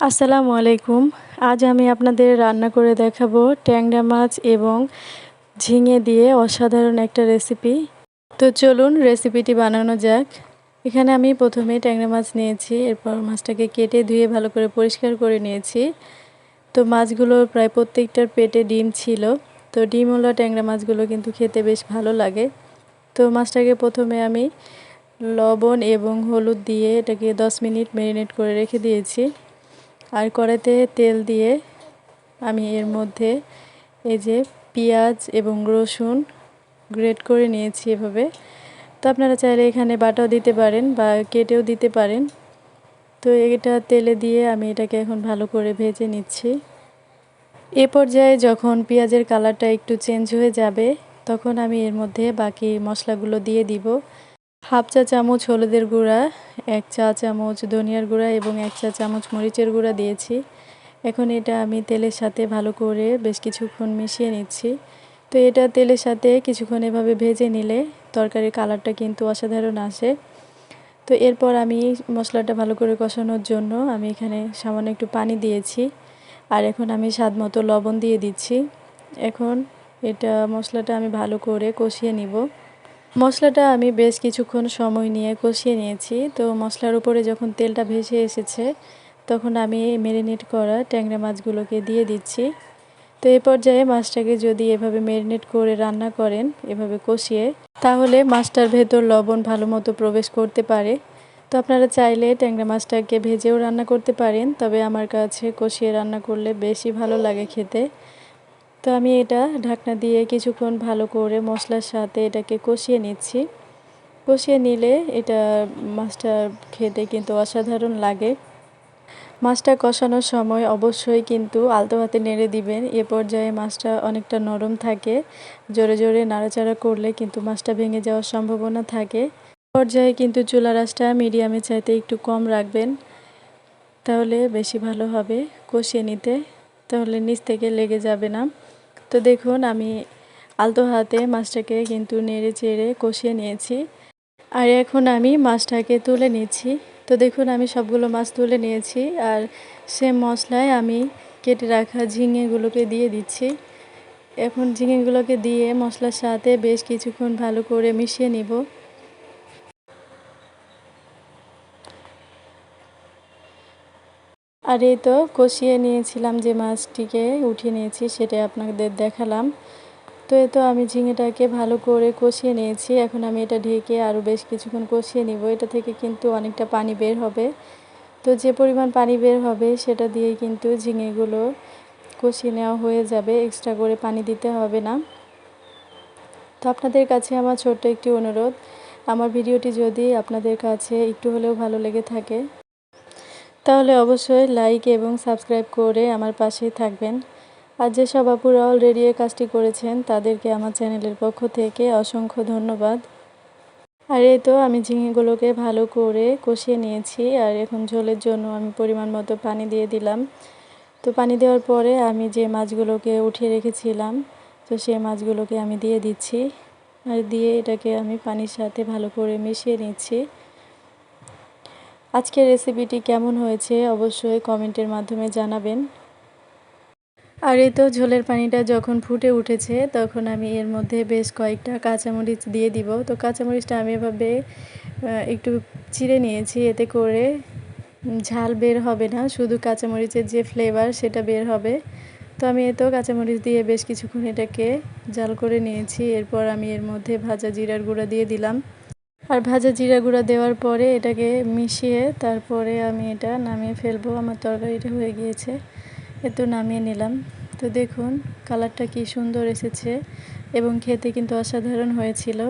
আসসালামু আলাইকুম। আজ আমি আপনাদের রান্না করে দেখাবো ট্যাংরা মাছ এবং ঝিঙে দিয়ে অসাধারণ একটা রেসিপি তো চলুন রেসিপিটি বানানো যাক। এখানে আমি প্রথমে ট্যাংরা মাছ নিয়েছি, এরপর মাছটাকে কেটে ধুয়ে ভালো করে পরিষ্কার করে নিয়েছি। তো মাছগুলো প্রায় প্রত্যেকটার পেটে ডিম ছিল। তো ডিম ডিমওয়ালা ট্যাংরা মাছগুলো কিন্তু খেতে বেশ ভালো লাগে। তো মাছটাকে প্রথমে আমি লবণ এবং হলুদ দিয়ে এটাকে 10 মিনিট ম্যারিনেট করে রেখে দিয়েছি। আর কড়াইতে তেল দিয়ে আমি এর মধ্যে এই যে পেঁয়াজ এবং রসুন গ্রেট করে নিয়েছি এভাবে। তো আপনারা চাইলে এখানে বাটাও দিতে পারেন বা কেটেও দিতে পারেন। তো এটা তেলে দিয়ে আমি এটাকে এখন ভালো করে ভেজে নিচ্ছি। এ পর্যায়ে যখন পেঁয়াজের কালারটা একটু চেঞ্জ হয়ে যাবে, তখন আমি এর মধ্যে বাকি মশলাগুলো দিয়ে দিব। হাফ চা চামচ হলুদের গুঁড়া, এক চা চামচ ধনিয়ার গুঁড়া এবং এক চা চামচ মরিচের গুঁড়া দিয়েছি। এখন এটা আমি তেলের সাথে ভালো করে বেশ কিছুক্ষণ মিশিয়ে নিচ্ছি। তো এটা তেলের সাথে কিছুক্ষণ এভাবে ভেজে নিলে তরকারির কালারটা কিন্তু অসাধারণ আসে। তো এরপর আমি মশলাটা ভালো করে কষানোর জন্য আমি এখানে সামান্য একটু পানি দিয়েছি। আর এখন আমি স্বাদ মতো লবণ দিয়ে দিচ্ছি। এখন এটা মশলাটা আমি ভালো করে কষিয়ে নিব। মশলাটা আমি বেশ কিছুক্ষণ সময় নিয়ে কষিয়ে নিয়েছি। তো মশলার উপরে যখন তেলটা ভেসে এসেছে, তখন আমি ম্যারিনেট করা ট্যাংরা মাছগুলোকে দিয়ে দিচ্ছি। তো এই পর্যায়ে মাছটাকে যদি এভাবে ম্যারিনেট করে রান্না করেন, এভাবে কষিয়ে, তাহলে মাছটার ভেতর লবণ ভালো মতো প্রবেশ করতে পারে। তো আপনারা চাইলে ট্যাংরা মাছটাকে ভেজেও রান্না করতে পারেন, তবে আমার কাছে কষিয়ে রান্না করলে বেশি ভালো লাগে খেতে। তো আমি এটা ঢাকনা দিয়ে কিছুক্ষণ ভালো করে মশলার সাথে এটাকে কষিয়ে নিচ্ছি। কষিয়ে নিলে এটা মাছটা খেতে কিন্তু অসাধারণ লাগে। মাছটা কষানোর সময় অবশ্যই কিন্তু আলতো হাতে নেড়ে দিবেন। এ পর্যায়ে মাছটা অনেকটা নরম থাকে। জোরে জোরে নাড়াচাড়া করলে কিন্তু মাছটা ভেঙে যাওয়ার সম্ভাবনা থাকে। পর্যায়ে কিন্তু চুলা রাসটা মিডিয়ামে চাইতে একটু কম রাখবেন। তাহলে বেশি ভালো হবে কষিয়ে নিতে। তাহলে নিচ থেকে লেগে যাবে না। তো দেখুন, আমি আলতো হাতে মাছটাকে কিন্তু নেড়ে চেড়ে কষিয়ে নিয়েছি। আর এখন আমি মাছটাকে তুলে নিয়েছি তো দেখুন, আমি সবগুলো মাছ তুলে নিয়েছি আর সে মশলায় আমি কেটে রাখা ঝিঙেগুলোকে দিয়ে দিচ্ছি। এখন ঝিঙেগুলোকে দিয়ে মশলার সাথে বেশ কিছুক্ষণ ভালো করে মিশিয়ে নিব। আর এই তো কষিয়ে নিয়েছিলাম যে মাছটিকে উঠিয়ে নিয়েছি সেটা আপনাদের দেখালাম। তো এই তো আমি ঝিঙেটাকে ভালো করে কষিয়ে নিয়েছি। এখন আমি এটা ঢেকে আরও বেশ কিছুক্ষণ কষিয়ে নিব। এটা থেকে কিন্তু অনেকটা পানি বের হবে। তো যে পরিমাণ পানি বের হবে, সেটা দিয়ে কিন্তু ঝিঙেগুলো কষিয়ে নেওয়া হয়ে যাবে। এক্সট্রা করে পানি দিতে হবে না। তো আপনাদের কাছে আমার ছোট্ট একটি অনুরোধ, আমার ভিডিওটি যদি আপনাদের কাছে একটু হলেও ভালো লেগে থাকে তাহলে অবশ্যই লাইক এবং সাবস্ক্রাইব করে আমার পাশেই থাকবেন। আর যে যেসব আপুরা অলরেডি এই কাজটি করেছেন, তাদেরকে আমার চ্যানেলের পক্ষ থেকে অসংখ্য ধন্যবাদ। আর এই তো আমি ঝিঙেগুলোকে ভালো করে কষিয়ে নিয়েছি, আর এখন ঝোলের জন্য আমি পরিমাণ মতো পানি দিয়ে দিলাম। তো পানি দেওয়ার পরে আমি যে মাছগুলোকে উঠিয়ে রেখেছিলাম, তো সেই মাছগুলোকে আমি দিয়ে দিচ্ছি। আর দিয়ে এটাকে আমি পানির সাথে ভালো করে মিশিয়ে নিচ্ছি। আজকের রেসিপিটি কেমন হয়েছে অবশ্যই কমেন্টের মাধ্যমে জানাবেন। আর এই তো ঝোলের পানিটা যখন ফুটে উঠেছে, তখন আমি এর মধ্যে বেশ কয়েকটা কাঁচামরিচ দিয়ে দিব। তো কাঁচামরিচটা আমি এভাবে একটু চিড়ে নিয়েছি, এতে করে ঝাল বের হবে না। শুধু কাঁচামরিচের যে ফ্লেভার সেটা বের হবে। তো আমি এতো কাঁচামরিচ দিয়ে বেশ কিছুক্ষণ এটাকে জাল করে নিয়েছি। এরপর আমি এর মধ্যে ভাজা জিরার গুঁড়া দিয়ে দিলাম। আর ভাজা জিরা গুঁড়া দেওয়ার পরে এটাকে মিশিয়ে তারপরে আমি এটা নামিয়ে ফেলব। আমার তরকারিটা হয়ে গিয়েছে, এত নামিয়ে নিলাম। তো দেখুন, কালারটা কি সুন্দর এসেছে এবং খেতে কিন্তু অসাধারণ হয়েছিল।